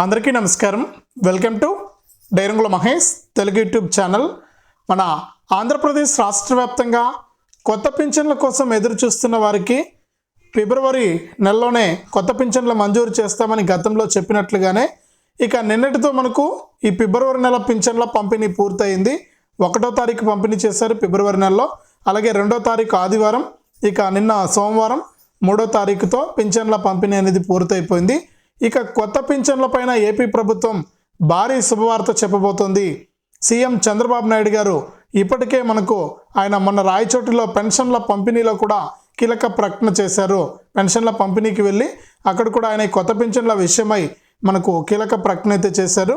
అందరికీ నమస్కారం. Welcome to డైరంగుల మహేష్ తెలుగు యూట్యూబ్ ఛానల్. మన ఆంధ్రప్రదేశ్ రాష్ట్ర వ్యాప్తంగా కొత్త పింఛన్ల కోసం ఎదురు చూస్తున్న వారికి ఫిబ్రవరి నెలలోనే కొత్త పింఛన్లు మంజూరు చేస్తామని గతంలో చెప్పినట్లుగానే ఇక నిన్నటితో మనకు ఈ ఫిబ్రవరి నెల పింఛన్ల పంపిణీ పూర్తయింది. ఒకటో తారీఖు పంపిణీ చేశారు ఫిబ్రవరి నెలలో. అలాగే రెండో తారీఖు ఆదివారం ఇక నిన్న సోమవారం మూడో తారీఖుతో పింఛన్ల పంపిణీ అనేది పూర్తయిపోయింది. ఇక కొత్త పింఛన్లపైన ఏపీ ప్రభుత్వం భారీ శుభవార్త చెప్పబోతోంది. సీఎం చంద్రబాబు నాయుడు గారు ఇప్పటికే మనకు ఆయన మొన్న రాయచోటిలో పెన్షన్ల పంపిణీలో కూడా కీలక ప్రకటన చేశారు. పెన్షన్ల పంపిణీకి వెళ్ళి అక్కడ కూడా ఆయన ఈ కొత్త పింఛన్ల విషయమై మనకు కీలక ప్రకటన అయితే చేశారు.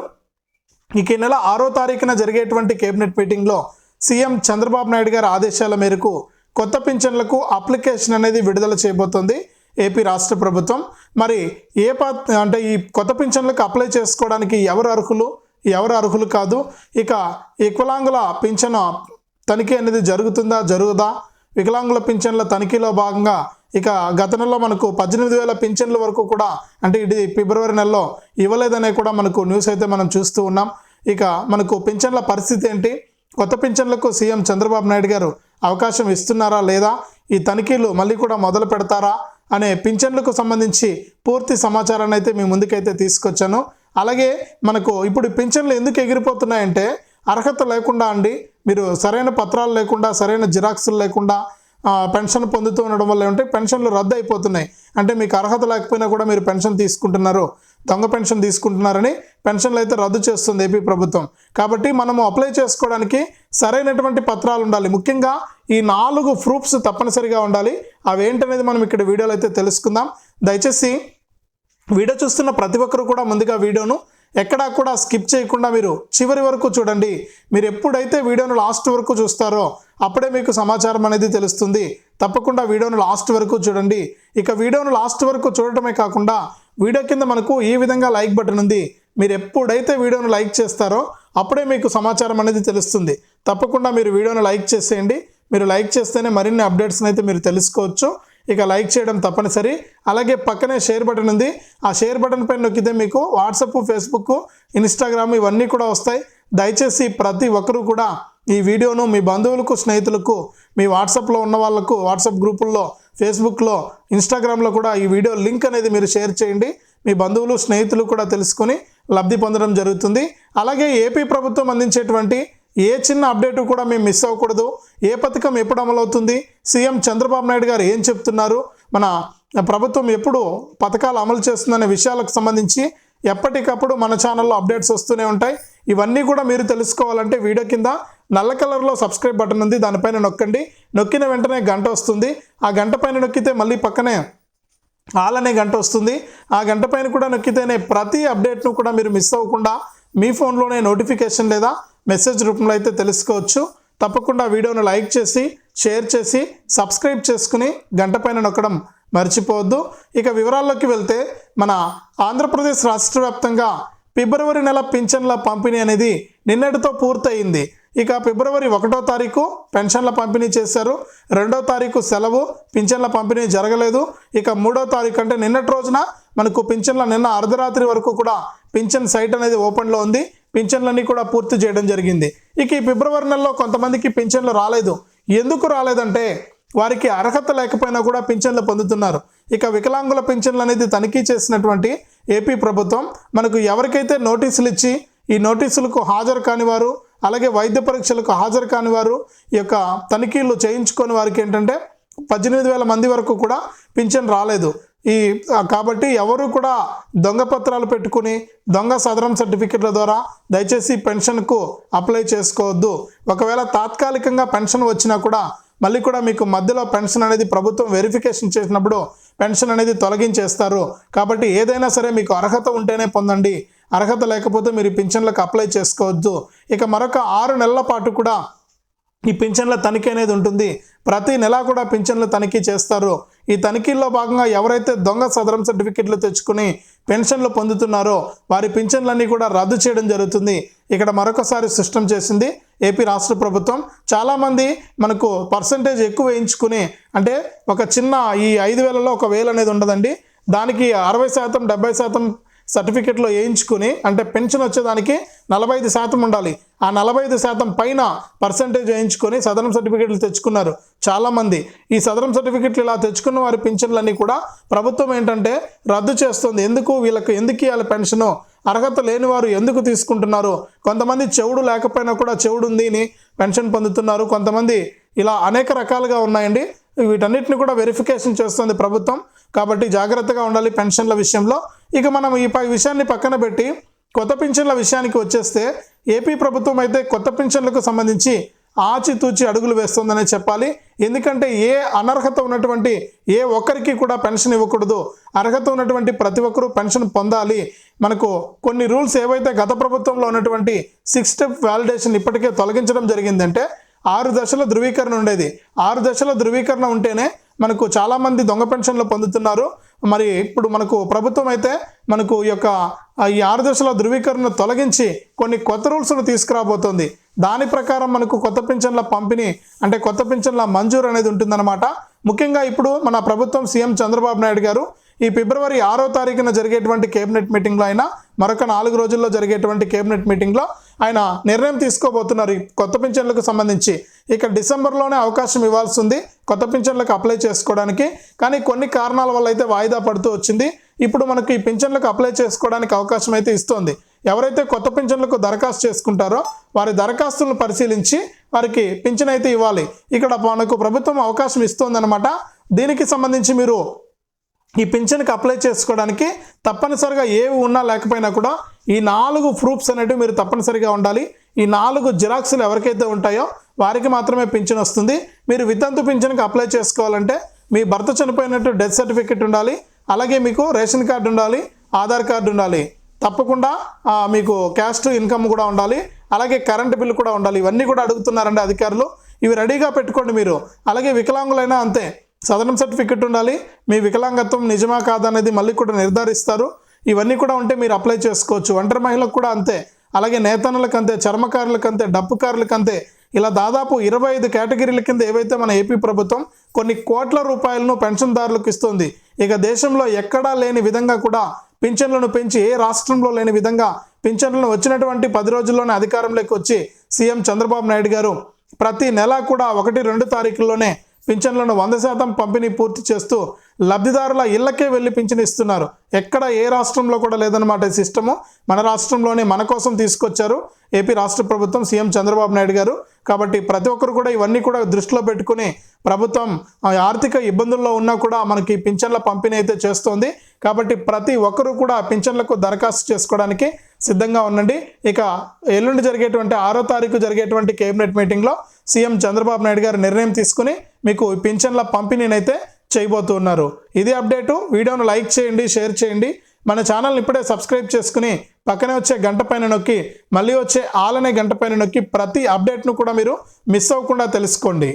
ఇక ఈ నెల ఆరో తారీఖున జరిగేటువంటి కేబినెట్ మీటింగ్లో సీఎం చంద్రబాబు నాయుడు గారి ఆదేశాల మేరకు కొత్త పింఛన్లకు అప్లికేషన్ అనేది విడుదల చేయబోతోంది. ఏపీ రాష్ట్ర ప్రభుత్వం మరి ఏ పా అంటే ఈ కొత్త పింఛన్లకు అప్లై చేసుకోవడానికి ఎవరు అర్హులు? ఎవరు అర్హులు కాదు? ఇక వికలాంగుల పింఛను తనిఖీ అనేది జరుగుతుందా? జరుగుదా? వికలాంగుల పింఛన్ల తనిఖీలో భాగంగా ఇక గత నెలలో మనకు పద్దెనిమిది వేల పింఛన్ల వరకు కూడా అంటే ఇది ఫిబ్రవరి నెలలో ఇవ్వలేదనే కూడా మనకు న్యూస్ అయితే మనం చూస్తూ ఉన్నాం. ఇక మనకు పింఛన్ల పరిస్థితి ఏంటి? కొత్త పింఛన్లకు సీఎం చంద్రబాబు నాయుడు గారు అవకాశం ఇస్తున్నారా లేదా? ఈ తనిఖీలు మళ్ళీ కూడా మొదలు పెడతారా? అనే పింఛన్లకు సంబంధించి పూర్తి సమాచారాన్ని అయితే మీ ముందుకైతే తీసుకొచ్చాను. అలాగే మనకు ఇప్పుడు పింఛన్లు ఎందుకు ఎగిరిపోతున్నాయంటే అర్హత లేకుండా అండి మీరు సరైన పత్రాలు లేకుండా సరైన జిరాక్సులు లేకుండా పెన్షన్ పొందుతూ ఉండడం వల్ల ఏమంటే పెన్షన్లు రద్దు అయిపోతున్నాయి అంటే మీకు అర్హత లేకపోయినా కూడా మీరు పెన్షన్ తీసుకుంటున్నారు దొంగ పెన్షన్ తీసుకుంటున్నారని పెన్షన్లు అయితే రద్దు చేస్తుంది ఏపీ ప్రభుత్వం. కాబట్టి మనము అప్లై చేసుకోవడానికి సరైనటువంటి పత్రాలు ఉండాలి. ముఖ్యంగా ఈ నాలుగు ప్రూఫ్స్ తప్పనిసరిగా ఉండాలి. అవి ఏంటనేది మనం ఇక్కడ వీడియోలో అయితే తెలుసుకుందాం. దయచేసి వీడియో చూస్తున్న ప్రతి ఒక్కరు కూడా ముందుగా వీడియోను ఎక్కడా కూడా స్కిప్ చేయకుండా మీరు చివరి వరకు చూడండి. మీరు ఎప్పుడైతే వీడియోను లాస్ట్ వరకు చూస్తారో అప్పుడే మీకు సమాచారం అనేది తెలుస్తుంది. తప్పకుండా వీడియోను లాస్ట్ వరకు చూడండి. ఇక వీడియోను లాస్ట్ వరకు చూడటమే కాకుండా వీడియో కింద మనకు ఈ విధంగా లైక్ బటన్ ఉంది. మీరు ఎప్పుడైతే వీడియోను లైక్ చేస్తారో అప్పుడే మీకు సమాచారం అనేది తెలుస్తుంది. తప్పకుండా మీరు వీడియోను లైక్ చేసేయండి. మీరు లైక్ చేస్తేనే మరిన్ని అప్డేట్స్ని అయితే మీరు తెలుసుకోవచ్చు. ఇక లైక్ చేయడం తప్పనిసరి. అలాగే పక్కనే షేర్ బటన్ ఉంది. ఆ షేర్ బటన్ పైన నొక్కితే మీకు వాట్సప్ ఫేస్బుక్ ఇన్స్టాగ్రామ్ ఇవన్నీ కూడా వస్తాయి. దయచేసి ప్రతి ఒక్కరూ కూడా ఈ వీడియోను మీ బంధువులకు స్నేహితులకు మీ వాట్సాప్లో ఉన్న వాళ్ళకు వాట్సాప్ గ్రూపుల్లో ఫేస్బుక్లో ఇన్స్టాగ్రామ్లో కూడా ఈ వీడియో లింక్ అనేది మీరు షేర్ చేయండి. మీ బంధువులు స్నేహితులు కూడా తెలుసుకొని లబ్ధి పొందడం జరుగుతుంది. అలాగే ఏపీ ప్రభుత్వం అందించేటువంటి ఏ చిన్న అప్డేట్ కూడా మేము మిస్ అవ్వకూడదు. ఏ పథకం ఎప్పుడు అమలవుతుంది? సీఎం చంద్రబాబు నాయుడు గారు ఏం చెప్తున్నారు? మన ప్రభుత్వం ఎప్పుడు పథకాలు అమలు చేస్తుందనే విషయాలకు సంబంధించి ఎప్పటికప్పుడు మన ఛానల్లో అప్డేట్స్ వస్తూనే ఉంటాయి. ఇవన్నీ కూడా మీరు తెలుసుకోవాలంటే వీడియో కింద నల్ల కలర్లో సబ్స్క్రైబ్ బటన్ ఉంది. దానిపైన నొక్కండి. నొక్కిన వెంటనే గంట వస్తుంది. ఆ గంట పైన నొక్కితే మళ్ళీ పక్కనే ఆల్ అనే గంట వస్తుంది. ఆ గంట పైన కూడా నొక్కితేనే ప్రతి అప్డేట్ను కూడా మీరు మిస్ అవ్వకుండా మీ ఫోన్లోనే నోటిఫికేషన్ లేదా మెసేజ్ రూపంలో అయితే తెలుసుకోవచ్చు. తప్పకుండా వీడియోను లైక్ చేసి షేర్ చేసి సబ్స్క్రైబ్ చేసుకుని గంట పైన నొక్కడం మర్చిపోవద్దు. ఇక వివరాల్లోకి వెళ్తే మన ఆంధ్రప్రదేశ్ రాష్ట్ర వ్యాప్తంగా ఫిబ్రవరి నెల పింఛన్ల పంపిణీ అనేది నిన్నటితో పూర్తయింది. ఇక ఫిబ్రవరి ఒకటో తారీఖు పెన్షన్ల పంపిణీ చేశారు. రెండో తారీఖు సెలవు పింఛన్ల పంపిణీ జరగలేదు. ఇక మూడో తారీఖు అంటే నిన్నటి రోజున మనకు పింఛన్ల నిన్న అర్ధరాత్రి వరకు కూడా పింఛన్ సైట్ అనేది ఓపెన్లో ఉంది. పింఛన్లన్నీ కూడా పూర్తి చేయడం జరిగింది. ఇక ఈ ఫిబ్రవరి నెలలో కొంతమందికి పింఛన్లు రాలేదు. ఎందుకు రాలేదంటే వారికి అర్హత లేకపోయినా కూడా పింఛన్లు పొందుతున్నారు. ఇక వికలాంగుల పింఛన్లు అనేది తనిఖీ చేసినటువంటి ఏపీ ప్రభుత్వం మనకు ఎవరికైతే నోటీసులు ఇచ్చి ఈ నోటీసులకు హాజరు కాని వారు అలాగే వైద్య పరీక్షలకు హాజరు కాని వారు ఈ యొక్క తనిఖీలు చేయించుకొని వారికి ఏంటంటే పద్దెనిమిది వేల మంది వరకు కూడా పింఛన్ రాలేదు. ఈ కాబట్టి ఎవరు కూడా దొంగ పత్రాలు పెట్టుకుని దొంగ సదరం సర్టిఫికెట్ల ద్వారా దయచేసి పెన్షన్కు అప్లై చేసుకోవద్దు. ఒకవేళ తాత్కాలికంగా పెన్షన్ వచ్చినా కూడా మళ్ళీ కూడా మీకు మధ్యలో పెన్షన్ అనేది ప్రభుత్వం వెరిఫికేషన్ చేసినప్పుడు పెన్షన్ అనేది తొలగించేస్తారు. కాబట్టి ఏదైనా సరే మీకు అర్హత ఉంటేనే పొందండి. అర్హత లేకపోతే మీరు పింఛన్లకు అప్లై చేసుకోవద్దు. ఇక మరొక ఆరు నెలల పాటు కూడా ఈ పింఛన్ల తనిఖీ అనేది ఉంటుంది. ప్రతి నెలా కూడా పింఛన్లు తనిఖీ చేస్తారు. ఈ తనిఖీల్లో భాగంగా ఎవరైతే దొంగ సదరం సర్టిఫికెట్లు తెచ్చుకుని పెన్షన్లు పొందుతున్నారో వారి పింఛన్లన్నీ కూడా రద్దు చేయడం జరుగుతుంది. ఇక్కడ మరొకసారి సిస్టమ్ చేసింది ఏపీ రాష్ట్ర ప్రభుత్వం. చాలామంది మనకు పర్సంటేజ్ ఎక్కువ వేయించుకుని అంటే ఒక చిన్న ఈ ఐదు వేలలో ఒక వేలు అనేది ఉండదండి. దానికి అరవై శాతం డెబ్బై శాతం సర్టిఫికెట్లో వేయించుకుని అంటే పెన్షన్ వచ్చేదానికి నలభై ఐదు శాతం ఉండాలి. ఆ నలభై ఐదు శాతం పైన పర్సంటేజ్ వేయించుకొని సదరం సర్టిఫికెట్లు తెచ్చుకున్నారు చాలామంది. ఈ సదరం సర్టిఫికెట్లు ఇలా తెచ్చుకున్న వారి పింఛన్లన్నీ కూడా ప్రభుత్వం ఏంటంటే రద్దు చేస్తుంది. ఎందుకు? వీళ్ళకి ఎందుకు ఇవ్వాలి పెన్షను? అర్హత లేని వారు ఎందుకు తీసుకుంటున్నారు? కొంతమంది చెవుడు లేకపోయినా కూడా చెవుడు ఉంది అని పెన్షన్ పొందుతున్నారు. కొంతమంది ఇలా అనేక రకాలుగా ఉన్నాయండి. వీటన్నిటిని కూడా వెరిఫికేషన్ చేస్తుంది ప్రభుత్వం. కాబట్టి జాగ్రత్తగా ఉండాలి పెన్షన్ల విషయంలో. ఇక మనం ఈ పై విషయాన్ని పక్కన పెట్టి కొత్త పింఛన్ల విషయానికి వచ్చేస్తే ఏపీ ప్రభుత్వం అయితే కొత్త పింఛన్లకు సంబంధించి ఆచితూచి అడుగులు వేస్తుందనే చెప్పాలి. ఎందుకంటే ఏ అనర్హత ఉన్నటువంటి ఏ ఒక్కరికి కూడా పెన్షన్ ఇవ్వకూడదు. అర్హత ఉన్నటువంటి ప్రతి ఒక్కరూ పెన్షన్ పొందాలి. మనకు కొన్ని రూల్స్ ఏవైతే గత ప్రభుత్వంలో ఉన్నటువంటి సిక్స్ స్టెప్ వ్యాలిడేషన్ ఇప్పటికే తొలగించడం జరిగిందంటే ఆరు దశల ధృవీకరణ ఉండేది. ఆరు దశల ధృవీకరణ ఉంటేనే మనకు చాలామంది దొంగ పెన్షన్లు పొందుతున్నారు. మరి ఇప్పుడు మనకు ప్రభుత్వం అయితే మనకు ఈ యొక్క ఈ ఆరు దశల ధృవీకరణను తొలగించి కొన్ని కొత్త రూల్స్ను తీసుకురాబోతోంది. దాని ప్రకారం మనకు కొత్త పింఛన్ల పంపిణీ అంటే కొత్త పింఛన్ల మంజూరు అనేది ఉంటుందన్నమాట. ముఖ్యంగా ఇప్పుడు మన ప్రభుత్వం సీఎం చంద్రబాబు నాయుడు గారు ఈ ఫిబ్రవరి ఆరో తారీఖున జరిగేటువంటి కేబినెట్ మీటింగ్లో అయినా మరొక నాలుగు రోజుల్లో జరిగేటువంటి కేబినెట్ మీటింగ్లో ఆయన నిర్ణయం తీసుకోబోతున్నారు ఈ కొత్త పింఛన్లకు సంబంధించి. ఇక డిసెంబర్లోనే అవకాశం ఇవ్వాల్సి ఉంది కొత్త పింఛన్లకు అప్లై చేసుకోవడానికి. కానీ కొన్ని కారణాల వల్ల అయితే వాయిదా పడుతూ వచ్చింది. ఇప్పుడు మనకు ఈ పింఛన్లకు అప్లై చేసుకోవడానికి అవకాశం అయితే ఇస్తోంది. ఎవరైతే కొత్త పింఛన్లకు దరఖాస్తు చేసుకుంటారో వారి దరఖాస్తులను పరిశీలించి వారికి పింఛన్ అయితే ఇవ్వాలి. ఇక్కడ మనకు ప్రభుత్వం అవకాశం ఇస్తోందనమాట దీనికి సంబంధించి మీరు ఈ పింఛన్కి అప్లై చేసుకోవడానికి తప్పనిసరిగా ఏవి ఉన్నా లేకపోయినా కూడా ఈ నాలుగు ప్రూఫ్స్ అనేటివి మీరు తప్పనిసరిగా ఉండాలి. ఈ నాలుగు జిరాక్స్లు ఎవరికైతే ఉంటాయో వారికి మాత్రమే పింఛన్ వస్తుంది. మీరు వితంతు పింఛన్కి అప్లై చేసుకోవాలంటే మీ భర్త చనిపోయినట్టు డెత్ సర్టిఫికేట్ ఉండాలి. అలాగే మీకు రేషన్ కార్డు ఉండాలి ఆధార్ కార్డు ఉండాలి. తప్పకుండా మీకు క్యాస్ట్ ఇన్కమ్ కూడా ఉండాలి. అలాగే కరెంట్ బిల్లు కూడా ఉండాలి. ఇవన్నీ కూడా అడుగుతున్నారండి అధికారులు. ఇవి రెడీగా పెట్టుకోండి మీరు. అలాగే వికలాంగులైనా అంతే. సదరం సర్టిఫికెట్ ఉండాలి మీ వికలాంగత్వం నిజమా కాదా అనేది మళ్ళీ కూడా నిర్ధారిస్తారు. ఇవన్నీ కూడా ఉంటే మీరు అప్లై చేసుకోవచ్చు. ఒంటరి మహిళలకు కూడా అంతే. అలాగే నేతనులకు అంతే చర్మకారులకు అంతే డప్పుకారులకు అంతే. ఇలా దాదాపు ఇరవై ఐదు కేటగిరీల కింద ఏవైతే మన ఏపీ ప్రభుత్వం కొన్ని కోట్ల రూపాయలను పెన్షన్దారులకు ఇస్తుంది. ఇక దేశంలో ఎక్కడా లేని విధంగా కూడా పింఛన్లను పెంచి ఏ రాష్ట్రంలో లేని విధంగా పింఛన్లను వచ్చినటువంటి పది రోజుల్లోనే అధికారంలోకి వచ్చి సీఎం చంద్రబాబు నాయుడు గారు ప్రతి నెల కూడా ఒకటి రెండు తారీఖుల్లోనే పింఛన్లను వంద శాతం పంపిణీ పూర్తి చేస్తూ లబ్ధిదారుల ఇళ్ళకే వెళ్ళి పింఛన్ ఇస్తున్నారు. ఎక్కడ ఏ రాష్ట్రంలో కూడా లేదన్నమాట ఈ సిస్టము. మన రాష్ట్రంలోనే మన కోసం తీసుకొచ్చారు ఏపీ రాష్ట్ర ప్రభుత్వం సీఎం చంద్రబాబు నాయుడు గారు. కాబట్టి ప్రతి ఒక్కరు కూడా ఇవన్నీ కూడా దృష్టిలో పెట్టుకుని ప్రభుత్వం ఆర్థిక ఇబ్బందుల్లో ఉన్నా కూడా మనకి పింఛన్ల పంపిణీ అయితే చేస్తోంది. కాబట్టి ప్రతి ఒక్కరూ కూడా పింఛన్లకు దరఖాస్తు చేసుకోవడానికి సిద్ధంగా ఉండండి. ఇక ఎల్లుండి జరిగేటువంటి ఆరో తారీఖు జరిగేటువంటి కేబినెట్ మీటింగ్లో సీఎం చంద్రబాబు నాయుడు గారు నిర్ణయం తీసుకుని మీకు పింఛన్ల పంపిణీనైతే చేయబోతున్నారు ఇది అప్డేటు. వీడియోను లైక్ చేయండి షేర్ చేయండి. మన ఛానల్ని ఇప్పుడే సబ్స్క్రైబ్ చేసుకుని పక్కనే వచ్చే గంట పైన నొక్కి మళ్ళీ వచ్చే ఆలనే గంట పైన నొక్కి ప్రతి అప్డేట్ను కూడా మీరు మిస్ అవ్వకుండా తెలుసుకోండి.